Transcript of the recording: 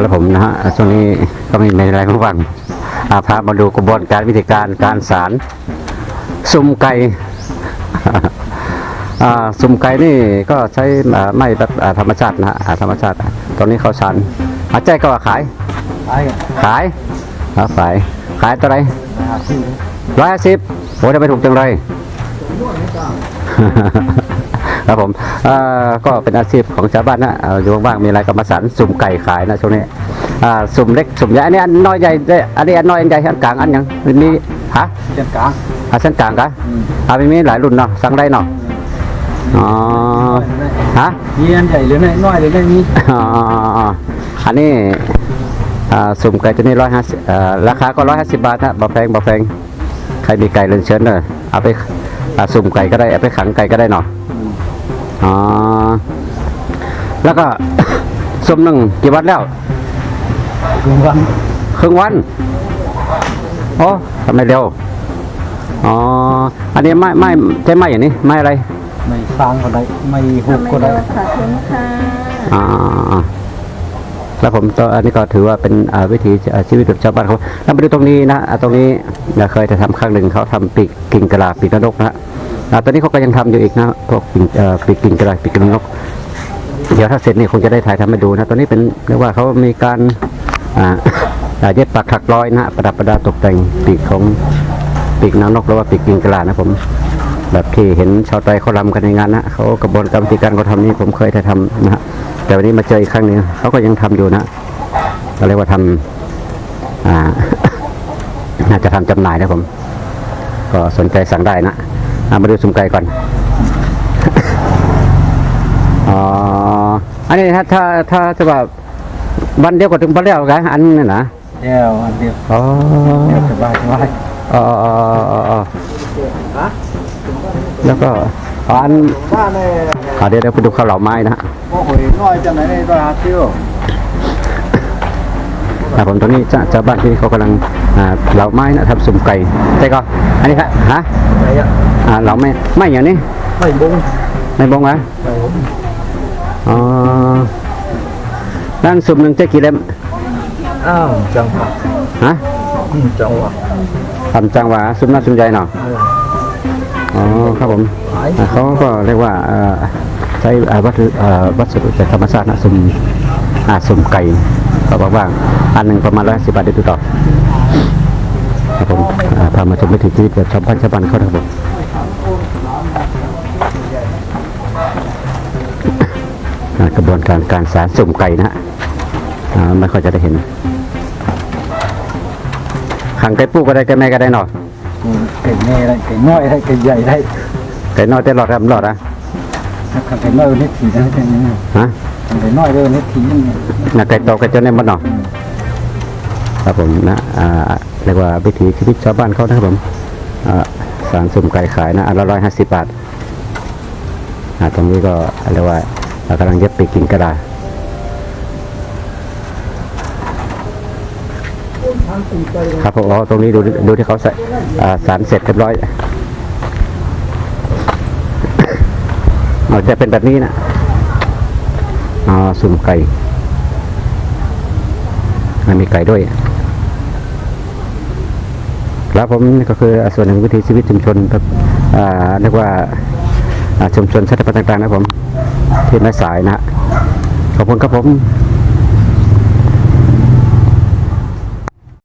ครับผมนะฮะช่วงนี้ก็ม่มีอะไรมากๆอาพามาดูกระบวนการวิธีการการสารซุ่มไก่ซุ่มไก่นี่ก็ใช้ไม้แบบอ่ธรรมชาตินะฮะธรรมชาติ ตอนนี้เขาสารอาใจก็ขาย ขายขาย ขายตัวไหนหาซื้อร้อยสิบโอ้ยทำไมถูกจังเลย ครับผมเอ่อก็เป็นอาชีพของชาวบ้านนะเอ่ออยู่ว่างๆมีอะไรก็มาสารสุ่มไก่ขายนะช่วงนี้อ่าสุ่มเล็กสุ่มใหญ่อันนี้อันน้อยใหญ่ได้อันนี้อันน้อยอันใหญ่อันกลางอันหยังมีฮะเส้นกลางอันเส้นกลางกะอืมอ่ามีมีหลายรุ่นเนาะสั่งได้เนาะอ๋อฮะมีอันใหญ่หรือน้อยหรือไม่มีอ๋ออันนี้อ่าสุ่มไก่ตัวนี้ร้อยห้าสิบราคาก็ร้อยห้าสิบบาทนะบ่แพงบ่แพงใครมีไก่เรือนเชิญเนอะเอาไปอ่าสุ่มไก่ก็ได้เอาไปขังไก่ก็ได้เนาะ อ๋อ แล้วก็สุ่มหนึ่งกี่วันแล้วรวมกันครึ่งวันโอ้ทำไมเร็วอ๋อ อันนี้ไม่ไม่ใช่ไม่อย่างนี้ไม่อะไร ไม่สร้างก็ได้ ไม่หุบก็ได้ขอบคุณค่ะอ่าแล้วผมก็อันนี้ก็ถือว่าเป็นอ่าวิถีอ่าชีวิตของชาวบ้านเขาแล้วมาดูตรงนี้นะอ่าตรงนี้เนี่ยเคยจะทำครั้งหนึ่งเขาทำปีกกิ่งกระลาปีกนรกนะฮะอ่า ตอนนี้เขาก็ยังทำอยู่อีกนะพวกกิ่งเอ่อปีกกิ่งกระลาปีกนกเดี๋ยวถ้าเสร็จนี่คงจะได้ถ่ายทำให้ดูนะตอนนี้เป็นเรียกว่าเขามีการอาเย็บปักถักร้อยนะฮะประดับประดาตกแต่งปีกของปีกนางนกหรือว่าปีกกิ่งกระลานะผม แบบที่เห็นชาวไตเขารำกันในงานนะเขากระบวนการวิธีการเขาทำนี่ผมเคยได้ทำนะฮะแต่วันนี้มาเจออีกครั้งหนึงเขาก็ยังทำอยู่นะก็เรียกว่าทำอาน่าจะทำจำหน่ายนะผม ก็สนใจสั่งได้นะ มาดูสุ่มไก่ก่อน อ๋อ อันนี้ถ้าถ้าถ้าจะแบบวันเดียวก็ถึงวันเดียวกันอันนั้นนะเดียวอันเดียวอ๋อเดียวสบายสบายอ๋ออ๋ออ๋ออ๋อแล้วก็อันว่าเนี่ยอ่าเดี๋ยวเดี๋ยวไปดูข้าวเหลาไม้นะฮะโอ้โหน้อยจังไหนเนี่ยตัวหาซื้ออ่าผมตอนนี้จะชาวบ้านที่เขากำลังอ่าเหลาไม้นะทำสุ่มไก่ใช่ก็อันนี้ครับฮะไหนอะอ่า เหลาไม้ไม่อย่างนี้ไม่บุ้งไม่บงเหรอไม่บุ้งอ๋อด้านสุ่มหนึ่งเจ๊กี่เล่มอ้าวจังหวะฮะอืมจังหวะทำจังหวะสุ่มหน้าสุ่มใหญ่เนาะเอออ๋อครับผมหายอ่าเขาก็เรียกว่าเอ่อใช้อ่าวัตถุเอ่อวัสดุจากธรรมชาตินะสุ่มอ่าสุ่มไก่เขาบอกว่าอันหนึ่งประมาณร้อยสิบบาทได้ดูต่อครับผมอ่าพามาชมวิถีชีวิตแบบชาวบ้านชาวบ้านเขาครับผมอ่า กระบวนการการสารสุ่มไก่นะฮะอ่าไม่ค่อยจะได้เห็น ขังไก่ปูก็ได้ไก่แม่ก็ได้เนาะอืมไก่แม่ได้ไก่น้อยได้ไก่ใหญ่ได้ไก่น้อยแต่หลอดครับหลอดอะถ้าไก่น้อยนี่ถีได้แต่นี้ฮะไก่น้อยเลยนี่ถีนี่นะไก่โตไก่เจ้าในบ้านเนาะครับผมนะอ่าเรียกว่าวิถีชีวิตชาวบ้านเขานะครับผม อ่าสารสุ่มไก่ขายนะอันละร้อยห้าสิบบาทตรงนี้ก็เรียกว่าเรากำลังเย็บปีกกิ่งกระดาษครับผมอ๋อตรงนี้ดูดูที่เขาใส่สารเสร็จเรียบร้อยเอาจะเป็นแบบนี้นะอ๋อสุ่มไก่มันมีไก่ด้วย แล้วผมก็คือส่วนหนึ่งวิถีชีวิตชุมชนครับอ่าเรียกว่าชุมชนชาติพันธุ์ต่างๆนะผมที่แม่สายนะขอบคุณครับผม